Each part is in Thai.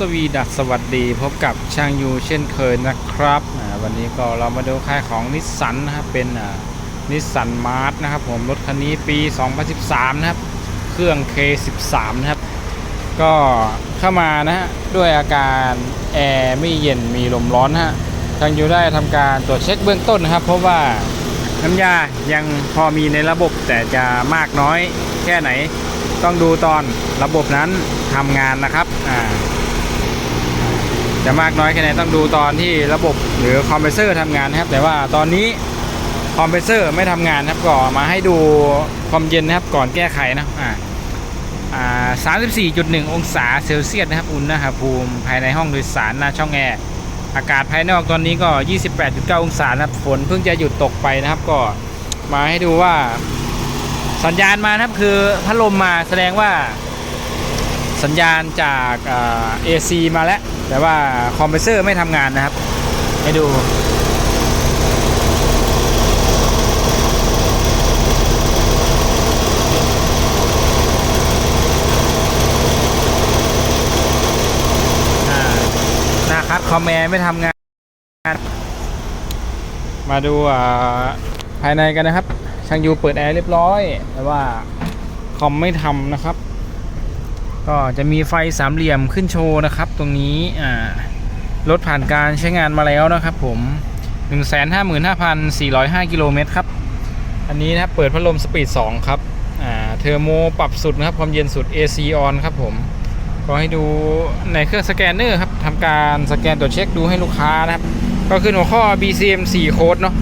สวีดัสสวัสดีพบกับช่างยูเช่นเคยนะครับวันนี้ก็เรามาดูค่ายของนิสสันนะครับเป็นนิสสันมาร์ทนะครับผมรถคันนี้ปี 2013 นะครับ เครื่อง K13 นะครับ ก็เข้ามานะฮะด้วยอาการแอร์ไม่เย็นมีลมร้อนนะฮะทางยูได้ทำการตรวจเช็คเบื้องต้นนะครับ เพราะว่าน้ำยายังพอมีในระบบแต่จะมากน้อยแค่ไหน ต้องดูตอนระบบนั้นทำงานนะครับอ่า จะมากน้อยแค่ไหนต้องดูตอนที่ระบบหรือคอมเพรสเซอร์ทำงานนะครับ แต่ว่าตอนนี้คอมเพรสเซอร์ไม่ทำงานนะครับก็มาให้ดูความเย็นนะครับก่อนแก้ไขนะอ่าอ่า34.1 องศาเซลเซียสนะครับอุณหภูมิภายในห้องโดยสารหน้าช่องแอร์อากาศภายนอกตอนนี้ก็ 28.9 องศานะครับฝนเพิ่งจะหยุดตกไปนะครับก็มาให้ดูว่าสัญญาณมานะครับคือพัดลมมาแสดงว่าสัญญาณจากเอซีมาแล้ว แต่ว่าคอมเพรสเซอร์ไม่ทำงานนะครับ ให้ดูอ่าน้าคัดคอมแอร์ไม่ทำงาน มาดูอ่าภายในกันนะครับ ช่างยูเปิดแอร์เรียบร้อย แต่ว่าคอมไม่ทำนะครับ ก็จะมีไฟสามเหลี่ยมขึ้นโชว์นะครับ ตรงนี้อ่ารถผ่านการใช้งานมาแล้วนะครับ ผม 155,405กิโลเมตรครับ อันนี้นะครับเปิดพัดลมสปีด 2 ครับอ่าเทอร์โมปรับสุดนะครับ ความเย็นสุด AC on ครับผมก็ให้ดูในเครื่องสแกนเนอร์ครับทำการสแกนตรวจเช็คดูให้ลูกค้านะครับ ก็ขึ้นหัวข้อ BCM 4โค้ดเนาะ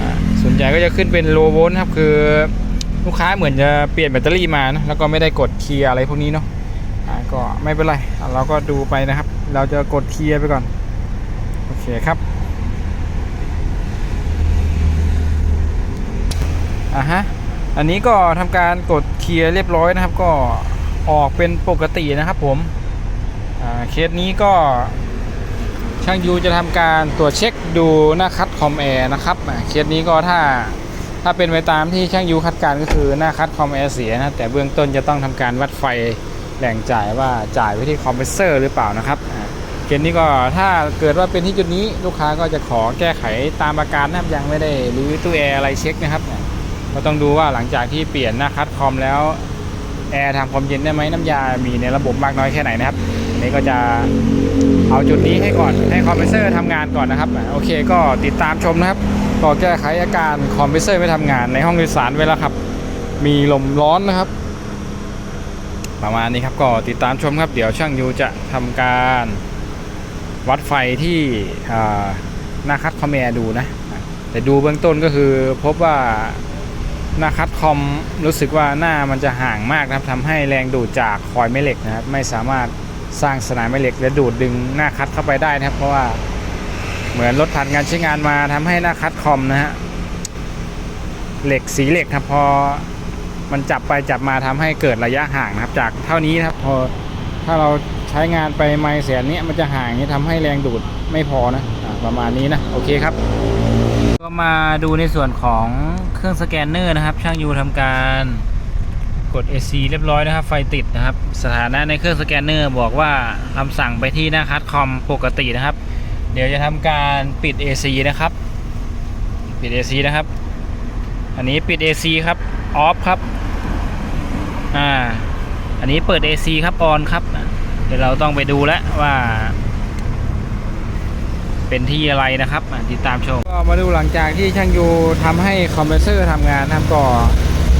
อ่าส่วนใหญ่ก็จะขึ้นเป็น low volt ครับ คือลูกค้าเหมือนจะเปลี่ยนแบตเตอรี่มานะแล้วก็ไม่ได้กดเคลียร์อะไรพวกนี้เนาะ ก็ไม่เป็นไร เราก็ดูไปนะครับ เราจะกดเคลียร์ไปก่อน โอเคครับอะฮะ อันนี้ก็ทำการกดเคลียร์เรียบร้อยนะครับ ก็ออกเป็นปกตินะครับผมอ่าเคสนี้ก็ช่างยูจะทำการตรวจเช็คดูหน้าคัดคอมแอร์นะครับเคสนี้ก็ถ้าถ้าเป็นไปตามที่ช่างยูคัดการก็คือหน้าคัดคอมแอร์เสียนะแต่เบื้องต้นจะต้องทำการวัดไฟ แหล่งจ่ายว่าจ่ายไปที่คอมเพรสเซอร์หรือเปล่านะครับอ่าเคสนี้ก็ถ้าเกิดว่าเป็นที่จุดนี้ลูกค้าก็จะขอแก้ไขตามอาการนะครับยังไม่ได้รื้อตู้แอร์อะไรเช็คนะครับอ่าก็ต้องดูว่าหลังจากที่เปลี่ยนหน้าคัดคอมแล้วแอร์ทำความเย็นได้ไหมน้ำยา มีในระบบมากน้อยแค่ไหนนะครับอันนี้ก็จะเอาจุดนี้ให้ก่อนให้คอมเพรสเซอร์ทำงานก่อนนะครับโอเคก็ติดตามชมนะครับก็แก้ไขอาการคอมเพรสเซอร์ไม่ทำงานในห้องโดยสารเวลาขับ มีลมร้อนนะครับ ประมาณนี้ครับก็ติดตามชมครับ เดี๋ยวช่างยูจะทำการวัดไฟที่หน้าคัดคอมแอร์ดูนะ แต่ดูเบื้องต้นก็คือพบว่าหน้าคัดคอมรู้สึกว่าหน้ามันจะห่างมากนะครับทำให้แรงดูดจากคอยแม่เหล็กนะครับ ไม่สามารถสร้างสนามแม่เหล็กและดูดดึงหน้าคัดเข้าไปได้นะครับ เพราะว่าเหมือนรถผ่านการใช้งานมาทำให้หน้าคัดคอมนะฮะเหล็กสีเหล็กครับพอ มันจับไปจับมาทำให้เกิดระยะห่างนะครับ จากเท่านี้นะครับ พอถ้าเราใช้งานไปไมล์แสนนี้มันจะห่างนี้ทำให้แรงดูดไม่พอนะอ่าประมาณนี้นะโอเคครับ ก็มาดูในส่วนของเครื่องสแกนเนอร์นะครับ ช่างยูทำการกด AC เรียบร้อยนะครับ ไฟติดนะครับ สถานะในเครื่องสแกนเนอร์บอกว่าคำสั่งไปที่หน้าคัดคอมปกตินะครับ เดี๋ยวจะทำการปิด AC นะครับ ปิด AC นะครับ อันนี้ปิด AC ครับ ออฟครับ อ่า อันนี้เปิด AC ครับออนครับ เดี๋ยวเราต้องไปดูแล้วว่า เป็นที่อะไรนะครับติดตามชม ก็มาดูหลังจากที่ช่างยูทำให้คอมเพรสเซอร์ทำงานนะครับก็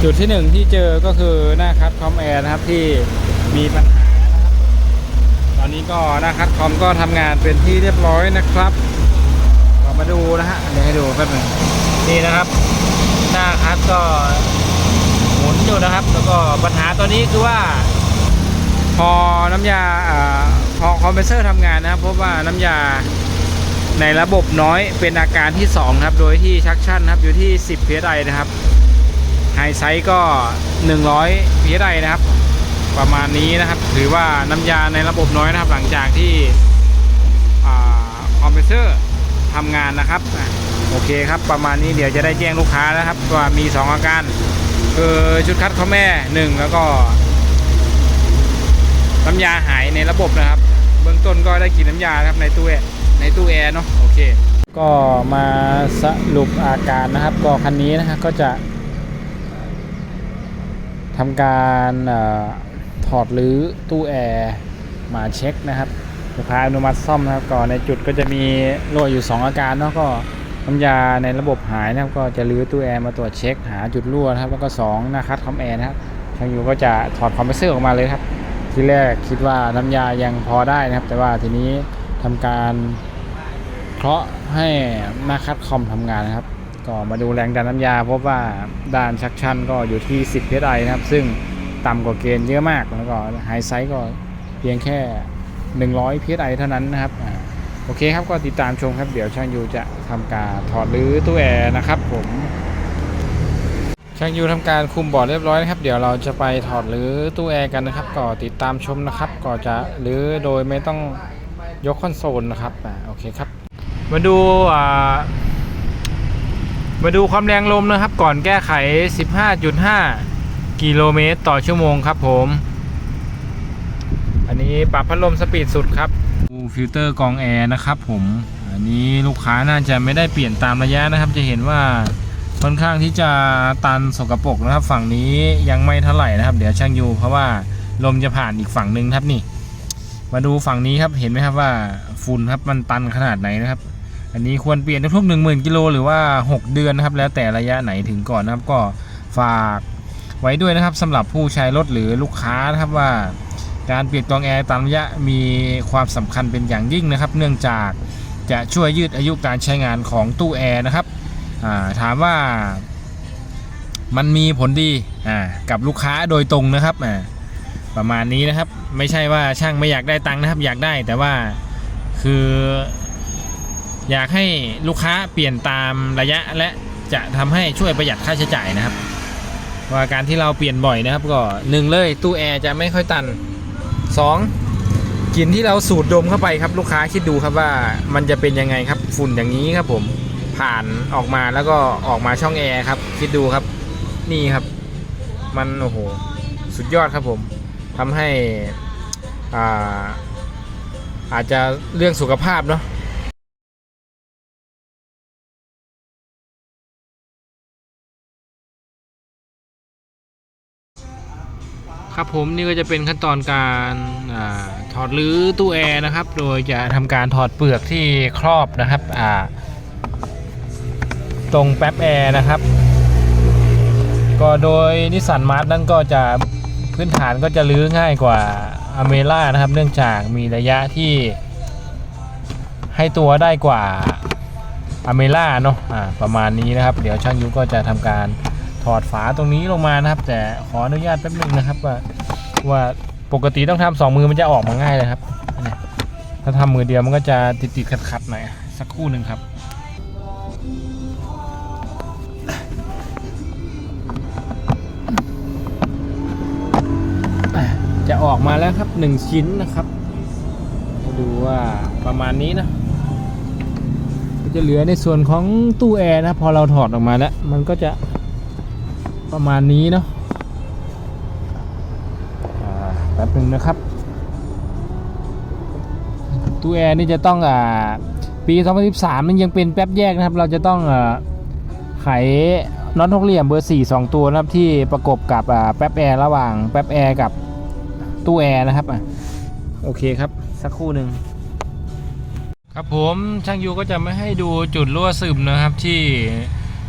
จุดที่หนึ่งที่เจอก็คือหน้าคัดคอมแอร์นะครับที่มีปัญหาตอนนี้ก็หน้าคัดคอมก็ทำงานเป็นที่เรียบร้อยนะครับก็มาดูนะฮะเดี๋ยวให้ดูแป๊บหนึงนี่นะครับ หน้าคัดก็ นะครับ แล้วก็ปัญหาตัวนี้คือว่า พอน้ำยาอาพอคอมเพรสเซอร์ทำงานนะครับ พบว่าน้ำยาในระบบน้อยเป็นอาการที่ 2 ครับ โดยที่ชักชั่นครับอยู่ที่ 10 psi นะครับไฮไซส์ก็ 100 psi นะครับ ประมาณนี้นะครับ ถือว่าน้ำยาในระบบน้อยนะครับ หลังจากที่คอมเพรสเซอร์ทำงานนะครับ โอเคครับ ประมาณนี้เดี๋ยวจะได้แจ้งลูกค้านะครับ ว่ามี 2 อาการ คือชุดคัดข้อแม่1แล้วก็น้ำยาหายในระบบนะครับ เบื้องต้นก็ได้กินน้ำยาครับในตู้แอร์ในตู้แอร์เนาะโอเค ก็มาสรุปอาการนะครับ ก็คันนี้นะฮะก็จะทำการเออถอดรื้อตู้แอร์มาเช็คนะครับลูกค้าอนุมัติซ่อมนะครับก็ในจุดก็จะมีรั่วอยู่ 2 อาการเนาะก็ น้ำยาในระบบหายนะครับก็จะรื้อตู้แอร์มาตรวจเช็คหาจุดรั่วนะครับแล้วก็2หน้าคัดคอมแอร์นะครับทางอยู่ก็จะถอดคอมเพรสเซอร์ออกมาเลยครับ ที่แรกคิดว่าน้ำยายังพอได้นะครับ แต่ว่าทีนี้ทำการเคาะให้หน้าคัดคอมทำงานนะครับ ก็มาดูแรงดันน้ำยาพบว่าด้านชักชันก็อยู่ที่ 10 psi นะครับ ซึ่งต่ำกว่าเกณฑ์เยอะมากแล้วก็ไฮไซส์ก็เพียงแค่ 100 psi เท่านั้นนะครับ โอเคครับก็ติดตามชมครับเดี๋ยวช่างยูจะทำการถอดรื้อตู้แอร์นะครับผมช่างยูทำการคุมบอร์ดเรียบร้อยนะครับ เดี๋ยวเราจะไปถอดรื้อตู้แอร์กันนะครับ ก็ติดตามชมนะครับ ก็จะรื้อโดยไม่ต้องยกคอนโซลนะครับอ่าโอเคครับ มาดูอ่ามาดูความแรงลมนะครับ ก่อนแก้ไข 15.5 กิโลเมตรต่อชั่วโมงครับผม อันนี้ปรับพัดลมสปีดสุดครับ ฟิลเตอร์กองแอร์นะครับผมอันนี้ลูกค้าน่าจะไม่ได้เปลี่ยนตามระยะนะครับ จะเห็นว่าค่อนข้างที่จะตันสกปรกนะครับ ฝั่งนี้ยังไม่เท่าไหร่นะครับ เดี๋ยวช่างยูเพราะว่าลมจะผ่านอีกฝั่งหนึ่งครับนี่ มาดูฝั่งนี้ครับเห็นไหมครับว่าฝุ่นครับมันตันขนาดไหนนะครับ อันนี้ควรเปลี่ยนทุกๆ1 0,000กิโลหรือว่า 6 เดือนนะครับ แล้วแต่ระยะไหนถึงก่อนนะครับก็ฝากไว้ด้วยนะครับสำหรับผู้ใช้รถหรือลูกค้านะครับว่า การเปลี่ยนกองแอร์ตามระยะมีความสำคัญเป็นอย่างยิ่งนะครับ เนื่องจากจะช่วยยืดอายุการใช้งานของตู้แอร์นะครับาถามว่ามันมีผลดีกับลูกค้าโดยตรงนะครับประมาณนี้นะครับไม่ใช่ว่าช่างไม่อยากได้ตังค์นะครับ อยากได้แต่ว่าคือ อยากให้ลูกค้าเปลี่ยนตามระยะและจะทำให้ช่วยประหยัดค่าใช้จ่ายนะครับ ว่าการที่เราเปลี่ยนบ่อยนะครับ ก็หนึ่งเลยตู้แอร์จะไม่ค่อยตัน สองกลิ่นที่เราสูดดมเข้าไปครับลูกค้าคิดดูครับว่ามันจะเป็นยังไงครับฝุ่นอย่างนี้ครับผมผ่านออกมาแล้วก็ออกมาช่องแอร์ครับคิดดูครับนี่ครับ มันโอ้โหสุดยอดครับผมทำให้อ่าอาจจะเรื่องสุขภาพเนาะ ครับผมนี่ก็จะเป็นขั้นตอนการอถอดรื้อตู้แอร์นะครับ โดยจะทำการถอดเปลือกที่ครอบนะครับตรงแป๊บแอร์นะครับ ก็โดยนิสสันมาร์ทนั้นก็จะพื้นฐานก็จะรื้อง่ายกว่าอเมร่านะครับ เนื่องจากมีระยะที่ให้ตัวได้กว่าอเมร่าเนาะอ่าประมาณนี้นะครับ เดี๋ยวช่างยุก็จะทำการ ถอดฝาตรงนี้ลงมานะครับ แต่ขออนุญาตแป๊บนึงนะครับ ว่าว่าปกติต้องทำสองมือมันจะออกมาง่ายเลยครับถ้าทำมือเดียวมันก็จะติดติดขัดขัดหน่อยสักครู่หนึ่งครับจะออกมาแล้วครับหนึ่งชิ้นนะครับดูว่าประมาณนี้นะจะเหลือในส่วนของตู้แอร์นะพอเราถอดออกมาแล้ว มันก็จะ ประมาณนี้เนาะแป๊บหนึ่งนะครับ ตู้แอร์นี่จะต้องอ่าปี 2013มันยังเป็นแป๊บแยกนะครับ เราจะต้องอ่าไขน็อตหกเหลี่ยมเบอร์ 4 2 ตัวนะครับที่ประกบกับอ่าแป๊บแอร์ระหว่างแป๊บแอร์กับตู้แอร์นะครับอะโอเคครับสักครู่หนึ่งครับผมช่างยูก็จะไม่ให้ดูจุดรั่วซึมนะครับที่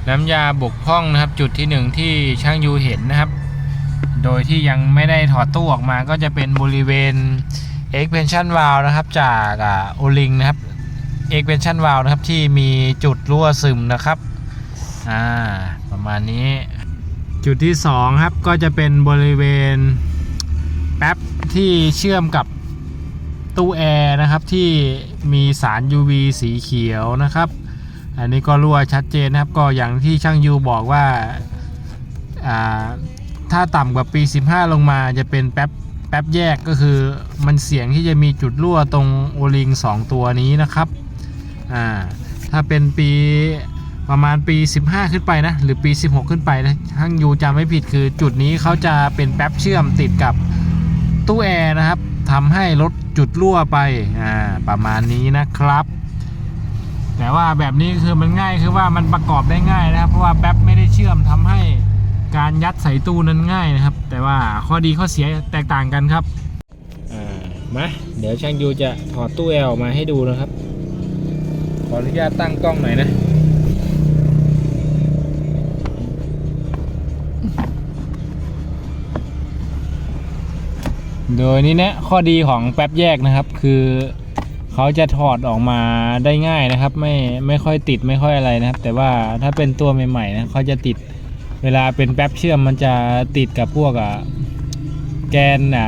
น้ำยาบกพร่องนะครับ จุดที่หนึ่งที่ช่างยูเห็นนะครับ โดยที่ยังไม่ได้ถอดตู้ออกมาก็จะเป็นบริเวณ expansion valve นะครับ จากอ่าโอลิงนะครับ expansion valve นะครับที่มีจุดรั่วซึมนะครับอ่าประมาณนี้ จุดที่สองครับก็จะเป็นบริเวณแป๊บที่เชื่อมกับตู้แอร์นะครับที่มีสาร UV สีเขียวนะครับ อันนี้ก็รั่วชัดเจนนะครับ ก็อย่างที่ช่างยูบอกว่าถ้าต่ำกว่าปี 15 ลงมาจะเป็นแป๊บแป๊บแยกก็คือมันเสี่ยงที่จะมีจุดรั่วตรงโอลิง 2 ตัวนี้นะครับอ่าถ้าเป็นปีประมาณปี 15 ขึ้นไปนะ หรือปี 16 ขึ้นไปนะช่างยูจำไม่ผิดคือจุดนี้เขาจะเป็นแป๊บเชื่อมติดกับตู้แอร์นะครับทำให้รถจุดรั่วไปอ่าประมาณนี้นะครับ แต่ว่าแบบนี้คือมันง่ายคือว่ามันประกอบได้ง่ายนะครับ เพราะว่าแป๊บไม่ได้เชื่อมทำให้การยัดใส่ตู้นั้นง่ายนะครับ แต่ว่าข้อดีข้อเสียแตกต่างกันครับอ่ามาเดี๋ยวช่างยูจะถอดตู้แอลออกมาให้ดูนะครับ ขออนุญาตตั้งกล้องหน่อยนะโดยนี้นะข้อดีของแป๊บแยกนะครับ คือ เขาจะถอดออกมาได้ง่ายนะครับ ไม่ไม่ค่อยติดไม่ค่อยอะไรนะครับ แต่ว่าถ้าเป็นตัวใหม่ๆนะเขาจะติดเวลาเป็นแป๊บเชื่อมมันจะติดกับพวกอะแกนอะ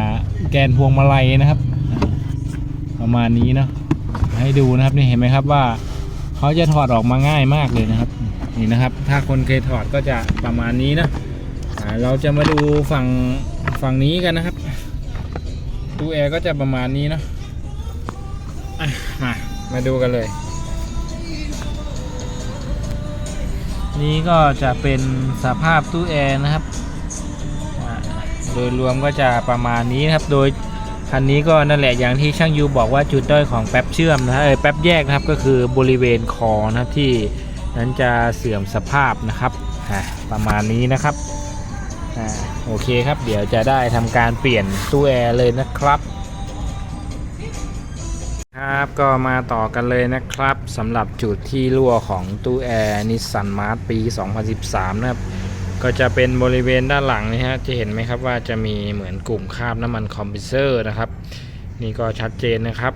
แกนพวงมาลัยนะครับ ประมาณนี้เนาะให้ดูนะครับนี่เห็นไหมครับว่าเขาจะถอดออกมาง่ายมากเลยนะครับนี่นะครับ ถ้าคนเคยถอดก็จะประมาณนี้นะเราจะมาดูฝั่งฝั่งนี้กันนะครับตู้แอร์ก็จะประมาณนี้เนาะ มา มาดูกันเลย นี่ก็จะเป็นสภาพตู้แอร์นะครับอ่าโดยรวมก็จะประมาณนี้นะครับ โดยคันนี้ก็นั่นแหละอย่างที่ช่างยูบอกว่าจุดด้อยของแป๊บเชื่อมนะฮะเออแป๊บแยกนะครับก็คือบริเวณคอนะครับที่นั้นจะเสื่อมสภาพนะครับอะประมาณนี้นะครับอ่าโอเคครับ เดี๋ยวจะได้ทำการเปลี่ยนตู้แอร์เลยนะครับ ครับก็มาต่อกันเลยนะครับสำหรับจุดที่รั่วของตู้แอร์นิสสันมาร์ปี 2013 นะครับ ก็จะเป็นบริเวณด้านหลังนี่ฮะจะเห็นไหมครับว่าจะมีเหมือนกลุ่มคราบน้ำมันคอมเพรสเซอร์นะครับ นี่ก็ชัดเจนนะครับ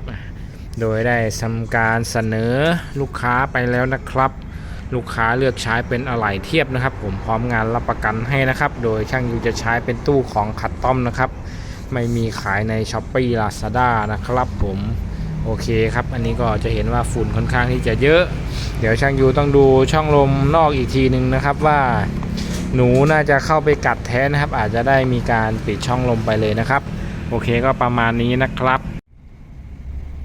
โดยได้ทำการเสนอลูกค้าไปแล้วนะครับ ลูกค้าเลือกใช้เป็นอะไหล่เทียบนะครับ ผมพร้อมงานรับประกันให้นะครับ โดยช่างยูจะใช้เป็นตู้ของคัดต้อมนะครับ ไม่มีขายใน s h อ p e e Lazada นะครับผม โอเคครับ อันนี้ก็จะเห็นว่าฝุ่นค่อนข้างที่จะเยอะ เดี๋ยวช่างยูต้องดูช่องลมนอกอีกทีหนึ่งนะครับว่า หนูน่าจะเข้าไปกัดแท้นะครับ อาจจะได้มีการปิดช่องลมไปเลยนะครับ โอเคก็ประมาณนี้นะครับ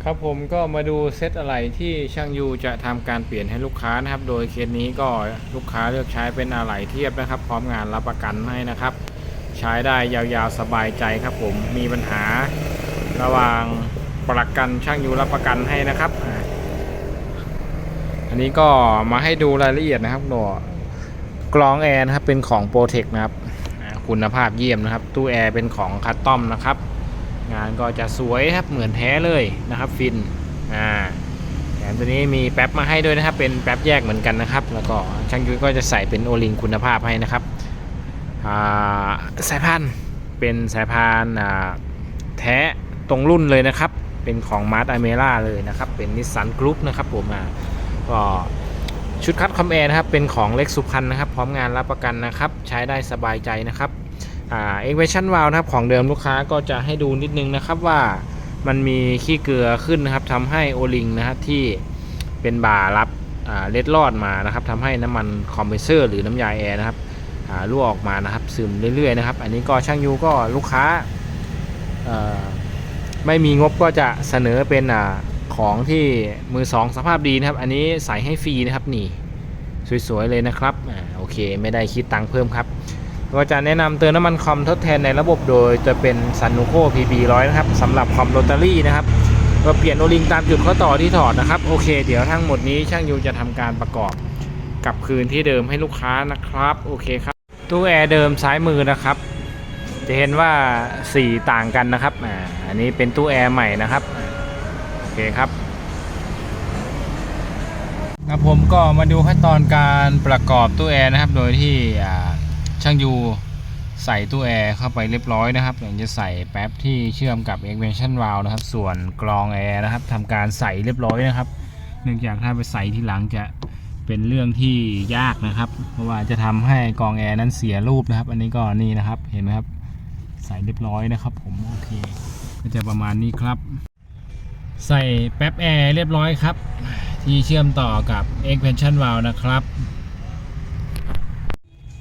ครับผมก็มาดูเซตอะไรที่ช่างยูจะทำการเปลี่ยนให้ลูกค้านะครับ โดยเคสนี้ก็ลูกค้าเลือกใช้เป็นอะไหล่เทียบนะครับ พร้อมงานรับประกันให้นะครับ ใช้ได้ยาวๆสบายใจครับผมมีปัญหาระหว่าง ประกันช่างยูรับประกันให้นะครับ อันนี้ก็มาให้ดูรายละเอียดนะครับตัวกรองแอร์นะครับเป็นของโปรเทคนะครับคุณภาพเยี่ยมนะครับ ตู้แอร์เป็นของคัสตอมนะครับ งานก็จะสวยครับเหมือนแท้เลยนะครับ ฟินอ่าแถมตัวนี้มีแป๊บมาให้ด้วยนะครับ เป็นแป๊บแยกเหมือนกันนะครับ แล้วก็ช่างยุ้ยก็จะใส่เป็นโอลิงคุณภาพให้นะครับอ่าสายพานเป็นสายพานแท้ตรงรุ่นเลยนะครับ เป็นของมาร์ a อเมร่าเลยนะครับ เป็นนิสสันกรุ๊ปนะครับผมอ่าก็ชุดคัดคอมแอร์นะครับ เป็นของเล็กสุพรรณนะครับ พร้อมงานรับประกันนะครับ ใช้ได้สบายใจนะครับอ่าเอ็กเวชั่นวาลนะครับ ของเดิมลูกค้าก็จะให้ดูนิดนึงนะครับว่ามันมีขี้เกลือขึ้นนะครับทำให้โอลิงนะครับที่เป็นบ่ารับอ่าเล็ดลอดมานะครับทำให้น้ำมันคอมเพรสเซอร์หรือน้ำยาแอร์นะครับอ่ารั่วออกมานะครับซึมเรื่อยๆนะครับ อันนี้ก็ช่างยูก็ลูกค้าอ่อ ไม่มีงบก็จะเสนอเป็นอ่าของที่มือสองสภาพดีนะครับ อันนี้ใส่ให้ฟรีนะครับนี่ สวย ๆ เลยนะครับอ่าโอเค ไม่ได้คิดตังค์เพิ่มครับก็จะแนะนำเติมน้ำมันคอมทดแทนในระบบโดยจะเป็นซันนูโค PB 100นะครับสำหรับคอมโรตารี่นะครับก็เปลี่ยนโอลิงตามจุดข้อต่อที่ถอดนะครับโอเค เดี๋ยวทั้งหมดนี้ช่างยูจะทำการประกอบกลับคืนที่เดิมให้ลูกค้านะครับ โอเคครับตู้แอร์เดิมซ้ายมือนะครับ จะเห็นว่าสีต่างกันนะครับอ่าอันนี้เป็นตู้แอร์ใหม่นะครับโอเคครับครับผมก็มาดูขั้นตอนการประกอบตู้แอร์นะครับ โดยที่ช่างยูใส่ตู้แอร์เข้าไปเรียบร้อยนะครับอย่างจะใส่แป๊บที่เชื่อมกับ extension valve นะครับ ส่วนกรองแอร์นะครับทำการใส่เรียบร้อยนะครับ เนื่องจากถ้าไปใส่ที่หลังจะเป็นเรื่องที่ยากนะครับ เพราะว่าจะทำให้กรองแอร์นั้นเสียรูปนะครับ อันนี้ก็นี่นะครับ เห็นไหมครับ ใส่เรียบร้อยนะครับ ผมโอเค ก็จะประมาณนี้ครับ ใส่แป๊บแอร์เรียบร้อยครับ ที่เชื่อมต่อกับ expansion valve นะครับ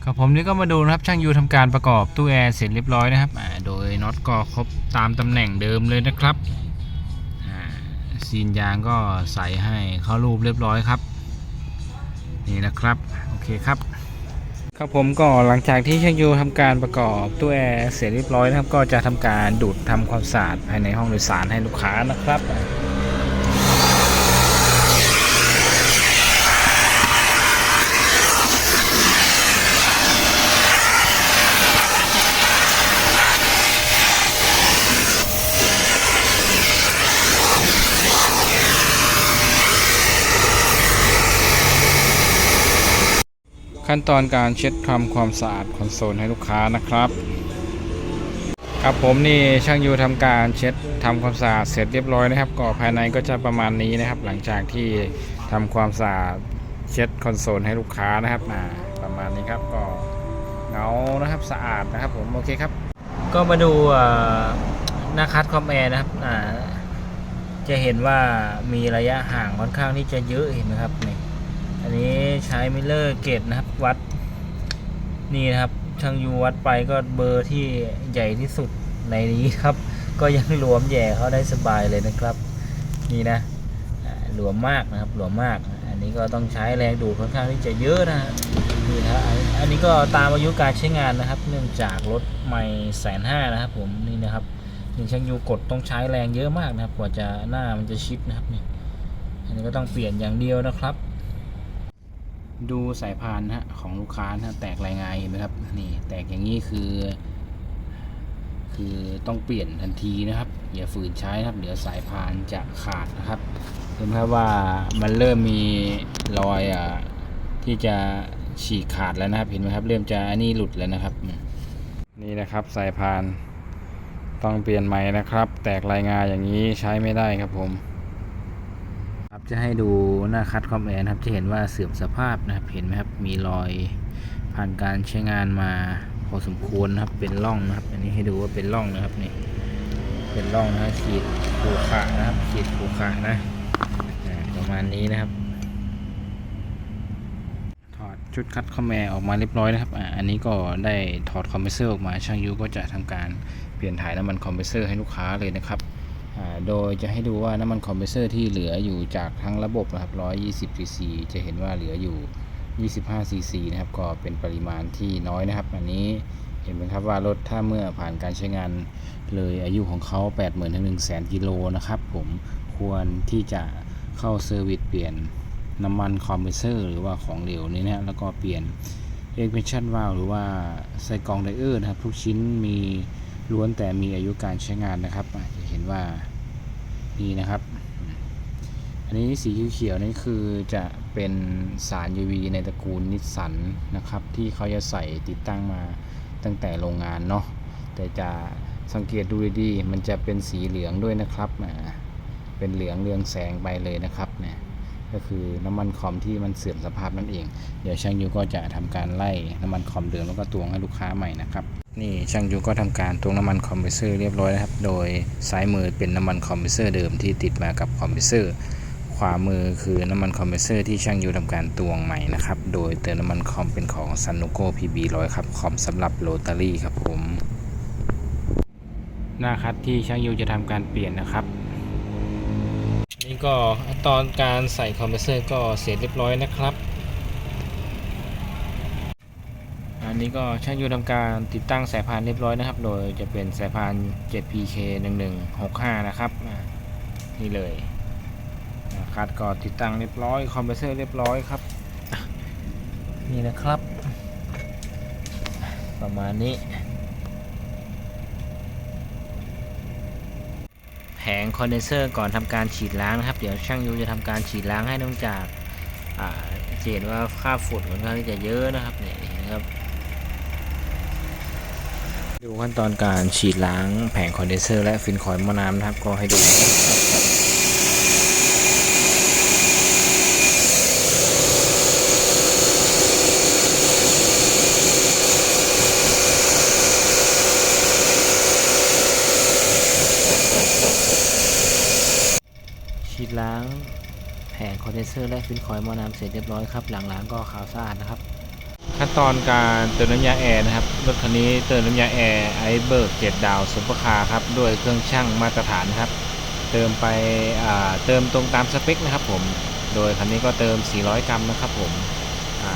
ครับผมนี่ก็มาดูนะครับช่างยูทำการประกอบตู้แอร์เสร็จเรียบร้อยนะครับโดยน็อตก็ครบตามตำแหน่งเดิมเลยนะครับอ่าซีนยางก็ใส่ให้เข้ารูปเรียบร้อยครับ นี่นะครับ โอเคครับ ครับผมก็หลังจากที่ช่างยูทำการประกอบตู้แอร์เสร็จเรียบร้อยนะครับ ก็จะทำการดูดทำความสะอาดภายในห้องโดยสารให้ลูกค้านะครับ ขั้นตอนการเช็ดทำความสะอาดคอนโซลให้ลูกค้านะครับ ครับผมนี่ช่างยูทำการเช็ดทำความสะอาดเสร็จเรียบร้อยนะครับก็ภายในก็จะประมาณนี้นะครับ หลังจากที่ทำความสะอาดเช็ดคอนโซลให้ลูกค้านะครับอ่าประมาณนี้ครับก็เงานะครับสะอาดนะครับผมโอเคครับ ก็มาดูหน้าคัดคอมแอร์นะครับอ่าจะเห็นว่ามีระยะห่างค่อนข้างที่จะเยอะเห็นไหมครับนี่ นนี้ใช้มิเลอร์เกตนะครับวัด นี่นะครับช่างยูวัดไปก็เบอร์ที่ใหญ่ที่สุดในนี้ครับ ก็ยังหลวมแย่เขาได้สบายเลยนะครับ นี่นะหลวมมากนะครับหลวมมาก อันนี้ก็ต้องใช้แรงดูดค่อนข้างที่จะเยอะนะฮะนี่นะอันอันนี้ก็ตามอายุการใช้งานนะครับ เนื่องจากรถใหม่แสนห้านะครับผมนี่นะครับนี่ช่างยูกดต้องใช้แรงเยอะมากนะครับ กว่าจะหน้ามันจะชิดนะครับนี่อันนี้ก็ต้องเปลี่ยนอย่างเดียวนะครับ ดูสายพานนะฮะของลูกค้านะฮะแตกรายงานเห็นไหมครับนี่แตกอย่างนี้คือ คือต้องเปลี่ยนทันทีนะครับ อย่าฝืนใช้นะครับเดี๋ยวสายพานจะขาดนะครับเห็นไหมครับว่ามันเริ่มมีรอยอะที่จะฉีกขาดแล้วนะครับเห็นไหมครับ เริ่มจะอันนี้หลุดแล้วนะครับ นี่นะครับสายพานต้องเปลี่ยนใหม่นะครับ แตกรายงานอย่างนี้ใช้ไม่ได้ครับผม จะให้ดูหน้าคัดคอมแอนครับจะเห็นว่าเสื่อมสภาพนะครับเห็นไหมครับมีรอยผ่านการใช้งานมาพอสมควรนะครับเป็นร่องนะครับ อันนี้ให้ดูว่าเป็นร่องนะครับนี่เป็นร่องนะขีดขูขระนะครับขีดขูขระนะประมาณนี้นะครับ ถอดชุดคัดคอมแอร์ออกมาเรียบร้อยนะครับอ่าอันนี้ก็ได้ถอดคอมเพรสเซอร์ออกมาช่างยูก็จะทำการเปลี่ยนถ่ายน้ำมันคอมเพรสเซอร์ให้ลูกค้าเลยนะครับ โดยจะให้ดูว่าน้ำมันคอมเพรสเซอร์ที่เหลืออยู่จากทั้งระบบนะครับ120 cc จะเห็นว่าเหลืออยู่ 25 cc นะครับ ก็เป็นปริมาณที่น้อยนะครับ อันนี้เห็นไหมครับว่ารถถ้าเมื่อผ่านการใช้งานเลยอายุของเขา 80,000 ถึง 1 0 0 0 0 กิโลนะครับผมควรที่จะเข้าเซอร์วิสเปลี่ยนน้ำมันคอมเพรสเซอร์หรือว่าของเหลวนี่นะแล้วก็เปลี่ยนเอ็กเพนชั่นวาล์วหรือว่าไซกรองไดเออร์นะครับ ทุกชิ้นมีล้วนแต่มีอายุการใช้งานนะครับจะเห็นว่า นี่นะครับ อันนี้สีเขียวๆนี่คือจะเป็นสาร UV ในตระกูลนิสสันนะครับ ที่เขาจะใส่ติดตั้งมาตั้งแต่โรงงานเนาะแต่จะสังเกตดูดีๆมันจะเป็นสีเหลืองด้วยนะครับอ่าเป็นเหลืองเรืองแสงไปเลยนะครับเนี่ย ก็คือน้ำมันคอมที่มันเสื่อมสภาพนั่นเอง เดี๋ยวช่างยูก็จะทำการไล่น้ำมันคอมเดิมแล้วก็ตวงให้ลูกค้าใหม่นะครับนี่ช่างยูก็ทำการตวงน้ำมันคอมเพรสเซอร์เรียบร้อยนะครับ โดยซ้ายมือเป็นน้ำมันคอมเพรสเซอร์เดิมที่ติดมากับคอมเพรสเซอร์ขวามือคือน้ำมันคอมเพรสเซอร์ที่ช่างยูทำการตวงใหม่นะครับ โดยเติมน้ำมันคอมเป็นของ s a n u c o PB100 ครับคอมสำหรับโรตารี่ครับผมหน้าคัดที่ช่างยูจะทำการเปลี่ยนนะครับ นี่ก็ตอนการใส่คอมเพรสเซอร์ก็เสร็จเรียบร้อยนะครับ อันนี้ก็ช่างยูทำการติดตั้งสายพานเรียบร้อยนะครับ โดยจะเป็นสายพาน 7PK 1165 นะครับอ่านี่เลยคัดก็ติดตั้งเรียบร้อยคอมเพรสเซอร์เรียบร้อยครับ นี่นะครับ ประมาณนี้ งคอนเดนเซอร์ก่อนทำการฉีดล้างนะครับ เดี๋ยวช่างยูจะทำการฉีดล้างให้เนื่องจากอ่าจะเห็นว่าค่าฝุ่นค่อนข้างที่จะเยอะนะครับเนี่ยเห็นะครับ ดูขั้นตอนการฉีดล้างแผงคอนเดนเซอร์และฟินคอยล์หม้อน้ำนะครับก็ให้ดู ฉีดล้างแผงคอน เดนเซอร์และฟินคอยมอน้ำเสร็จเรียบร้อยครับหลังล้างก็ขาวสะอาดนะครับ ขั้นตอนการเติมน้ำยาแอร์นะครับรถคันนี้เติมน้ำยาแอร์ไอเบิร์กเจ็ดดาวซุปเปอร์คาร์ครับด้วยเครื่องช่างมาตรฐานครับ เติมไปเติมตรงตามสเปคนะครับผมโดยคันนี้ก็เติม 400 กรัมนะครับผมอ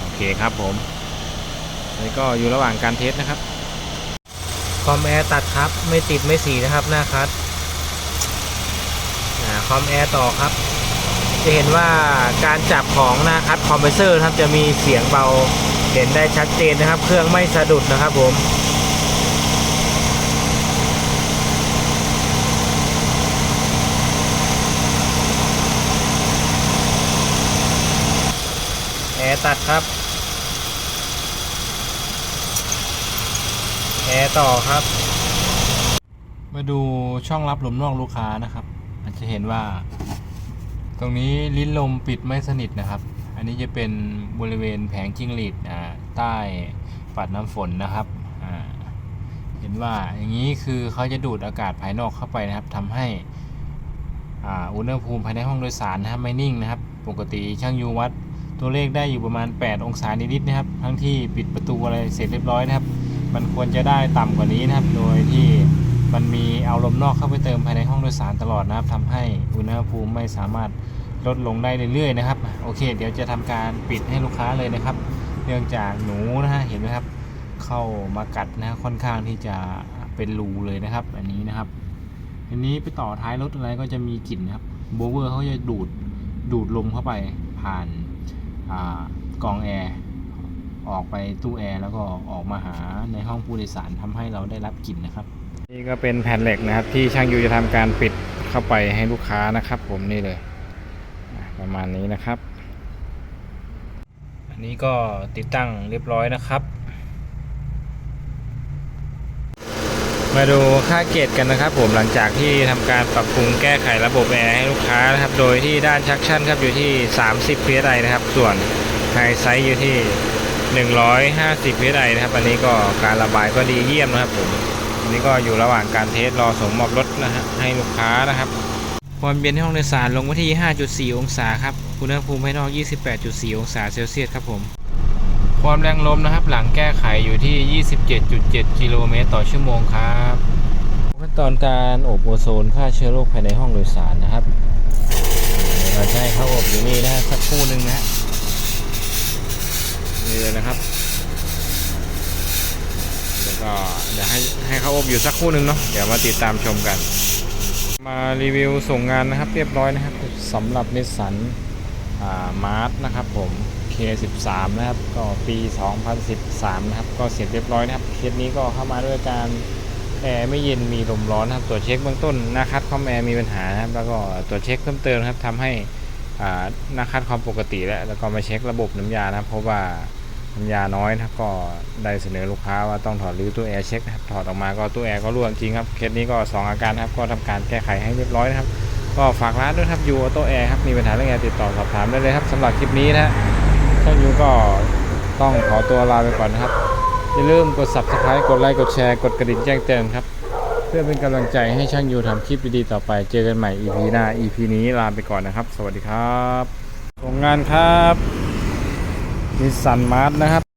โอเคครับผมนี่ก็อยู่ระหว่างการเทสนะครับคอมแอร์ตัดครับไม่ติดไม่สีนะครับหน้าคัดคอมแอร์ต่อครับ จะเห็นว่าการจับของหน้าคัดคอมเพรสเซอร์ครับจะมีเสียงเบาเห็นได้ชัดเจนนะครับ เครื่องไม่สะดุดนะครับผมแอร์ตัดครับแอร์ต่อครับ มาดูช่องรับลมนอกลูกค้านะครับอาจจะเห็นว่า ตรงนี้ลิ้นลมปิดไม่สนิทนะครับ อันนี้จะเป็นบริเวณแผงจิ้งหรีดใต้ปัดน้ำฝนนะครับเห็นว่าอย่างนี้คือเขาจะดูดอากาศภายนอกเข้าไปนะครับทำให้อุณหภูมิภายในห้องโดยสารนะครับไม่นิ่งนะครับ ปกติช่างยูวัดตัวเลขได้อยู่ประมาณ 8 องศานิดๆนะครับ ทั้งที่ปิดประตูอะไรเสร็จเรียบร้อยนะครับ มันควรจะได้ต่ำกว่านี้นะครับ โดยที่ มันมีเอาลมนอกเข้าไปเติมภายในห้องโดยสารตลอดนะครับทำให้อุณหภูมิไม่สามารถลดลงได้เรื่อยๆนะครับ โอเค เดี๋ยวจะทำการปิดให้ลูกค้าเลยนะครับ เนื่องจากหนูนะฮะเห็นไหมครับ เข้ามากัดนะค่อนข้างที่จะเป็นรูเลยนะครับ อันนี้นะครับอันนี้ไปต่อท้ายรถอะไรก็จะมีกลิ่นนะครับโบเวอร์เขาจะดูดดูดลมเข้าไปผ่านอากรองแอร์ออกไปตู้แอร์แล้วก็ออกมาหาในห้องผู้โดยสารทำให้เราได้รับกลิ่นนะครับ นี่ก็เป็นแผ่นเหล็กนะครับ ที่ช่างยูจะทำการปิดเข้าไปให้ลูกค้านะครับ ผมนี่เลย ประมาณนี้นะครับ อันนี้ก็ติดตั้งเรียบร้อยนะครับ มาดูค่าเกรดกันนะครับ ผมหลังจากที่ทำการปรับปรุงแก้ไขระบบแอร์ให้ลูกค้านะครับ โดยที่ด้านชักชั่นครับอยู่ที่ 30 psi นะครับ ส่วนไฮไซส์อยู่ที่ 150 psi นะครับ อันนี้ก็การระบายก็ดีเยี่ยมนะครับผม นนี้ก็อยู่ระหว่างการเทสรอส่งมอบรถนะฮะให้ลูกค้านะครับความเย็นที่ห้องโดยสารลงวที่ 5.4 องศาครับอุณหภูมิภายนอก 28.4 องศาเซลเซียสครับผม ความแรงลมนะครับ หลังแก้ไขอยู่ที่ 27.7 กิโลเมตรต่อชั่วโมงครับขั้นตอนการอบโอโซนฆ่าเชื้อโรคภายในห้องโดยสารนะครับเราจะให้เขาอบอยู่นี่นะฮะสักครู่หนึ่งนะฮะนี่เลยนะครับ ก็เดี๋ยวให้ให้เขาอบอยู่สักครู่นึงเนาะเดี๋ยวมาติดตามชมกัน มารีวิวส่งงานนะครับเรียบร้อยนะครับสำหรับนิสสันมาร์ทนะครับผม K13 นะครับก็ปี 2013 นะครับก็เสร็จเรียบร้อยนะครับเคสนี้ก็เข้ามาด้วยการแอร์ไม่เย็นมีลมร้อนนะครับตรวจเช็คเบื้องต้นหน้าคัดคอมแอร์มีปัญหานะครับแล้วก็ตรวจเช็คเพิ่มเติมนครับทำให้หน้าคัดความปกติแล้วแล้วก็มาเช็คระบบน้ำยานะครับเพราะว่า น้ำยาน้อยนะครับก็ได้เสนอลูกค้าว่าต้องถอดรื้อตู้แอร์เช็คนะครับถอดออกมาก็ตู้แอร์ก็รั่วจริงครับเคสนี้ก็สองอาการนะครับก็ทำการแก้ไขให้เรียบร้อยนะครับ ก็ฝากร้านด้วยครับยูออโต้แอร์ครับมีปัญหาเรื่องแอร์ติดต่อสอบถามได้เลยครับสำหรับคลิปนี้นะช่างยูก็ต้องขอตัวลาไปก่อนนะครับอย่าลืมกด subscribe กดไลค์กดแชร์กดกระดิ่งแจ้งเตือนครับเพื่อเป็นกำลังใจให้ช่างยูทำคลิปดีๆต่อไป เจอกันใหม่ EP หน้า EP นี้ลาไปก่อนนะครับ สวัสดีครับ ส่งงานครับ นิสสันมาร์ทนะครับ